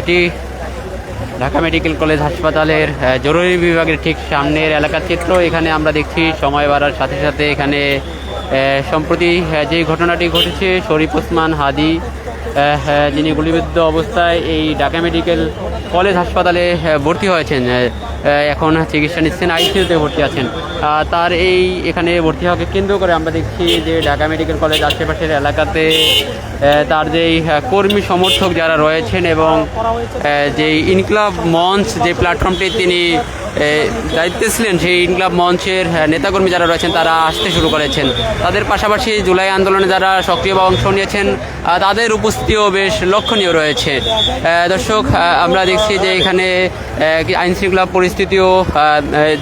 এটি Dhaka medical college হাসপাতালের জরুরি বিভাগের ঠিক সামনের এলাকার চিত্র। এখানে আমরা দেখছি সময় বাড়ার সাথে সাথে এখানে সম্প্রতি যে ঘটনাটি ঘটেছে, শরীফ ওসমান হাদি যিনি গুলিবিদ্ধ অবস্থায় এই ঢাকা মেডিকেল কলেজ হাসপাতালে ভর্তি হয়েছেন। এখন চিকিৎসা নিচ্ছেন আইসিউতে ভর্তি আছেন। তার এই এখানে ভর্তি হওয়াকে কেন্দ্র করে আমরা দেখছি যে ঢাকা মেডিকেল কলেজ আশেপাশের এলাকাতে তার যেই কর্মী সমর্থক যারা রয়েছেন এবং যেই ইনকলাব মঞ্চ, যে প্ল্যাটফর্মটি তিনি দায়িত্বে ছিলেন সেই ইনকলাব মঞ্চের নেতাকর্মী যারা রয়েছেন তারা আসতে শুরু করেছেন। তাদের পাশাপাশি জুলাই আন্দোলনে যারা সক্রিয়ভাবে অংশ নিয়েছেন তাদের উপস্থিতিও বেশ লক্ষণীয় রয়েছে। দর্শক আমরা দেখছি যে এখানে আইন শৃঙ্খলা পরিস্থিতিও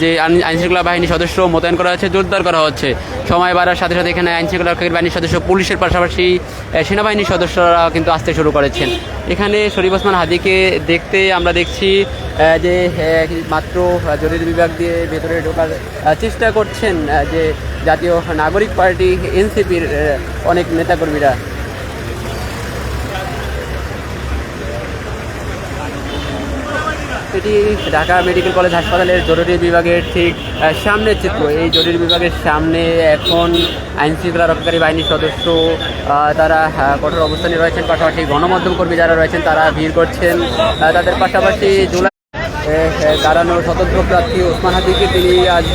যে আইন শৃঙ্খলা বাহিনী সদস্য মোতায়েন করা হচ্ছে, জোরদার করা হচ্ছে। সময় বাড়ার সাথে সাথে এখানে আইন শৃঙ্খলা রক্ষাকারী বাহিনীর সদস্য, পুলিশের পাশাপাশি সেনাবাহিনীর সদস্যরা কিন্তু আসতে শুরু করেছেন। এখানে শরীফ ওসমান হাদিকে দেখতে আমরা দেখছি যে মাত্র জরুরি বিভাগ দিয়ে ভেতরে ঢোকার চেষ্টা করছেন যে জাতীয় নাগরিক পার্টি এনসিপির অনেক নেতাকর্মীরা। এটি ঢাকা মেডিকেল কলেজ হাসপাতালের জরুরি বিভাগের ঠিক সামনের চিত্র। এই জরুরি বিভাগের সামনে এখন আইন শৃঙ্খলা রক্ষাকারী বাহিনীর সদস্য তারা কঠোর অবস্থানে রয়েছেন। পাশাপাশি গণমাধ্যম কর্মী যারা রয়েছেন, তারা ভিড় করছেন। তাদের পাশাপাশি জুলাই দাঁড়ানো স্বতন্ত্র প্রার্থী ওসমান হাদিকে তিনি আজ